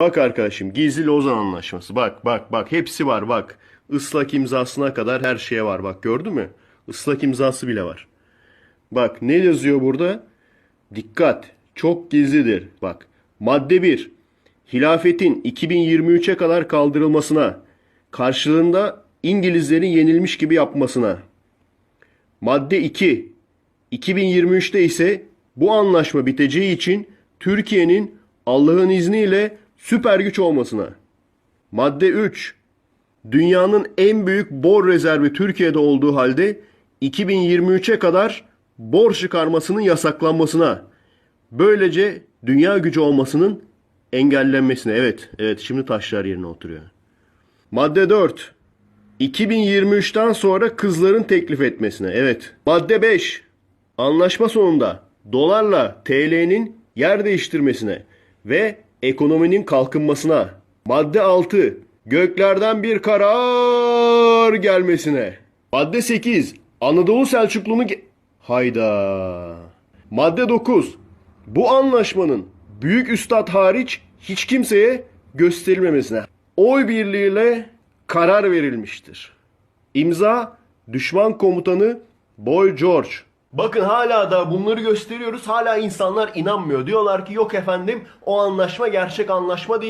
Bak arkadaşım gizli Lozan Anlaşması. Bak bak bak hepsi var bak. Islak imzasına kadar her şeye var bak gördün mü? Islak imzası bile var. Bak ne yazıyor burada? Dikkat çok gizlidir. Bak madde 1. Hilafetin 2023'e kadar kaldırılmasına karşılığında İngilizlerin yenilmiş gibi yapmasına. Madde 2. 2023'te ise bu anlaşma biteceği için Türkiye'nin Allah'ın izniyle süper güç olmasına. Madde 3. Dünyanın en büyük bor rezervi Türkiye'de olduğu halde 2023'e kadar bor çıkarmasının yasaklanmasına. Böylece dünya gücü olmasının engellenmesine. Evet, evet şimdi taşlar yerine oturuyor. Madde 4. 2023'ten sonra kızların teklif etmesine. Evet. Madde 5. Anlaşma sonunda dolarla TL'nin yer değiştirmesine ve ekonominin kalkınmasına. Madde 6. Göklerden bir karar gelmesine. Madde 8. Anadolu Selçuklu'nu Hayda. Madde 9. Bu anlaşmanın büyük üstad hariç hiç kimseye gösterilmemesine. Oy birliğiyle karar verilmiştir. İmza düşman komutanı Boy George. Bakın hala da bunları gösteriyoruz. Hala insanlar inanmıyor. Diyorlar ki yok efendim o anlaşma gerçek anlaşma değil.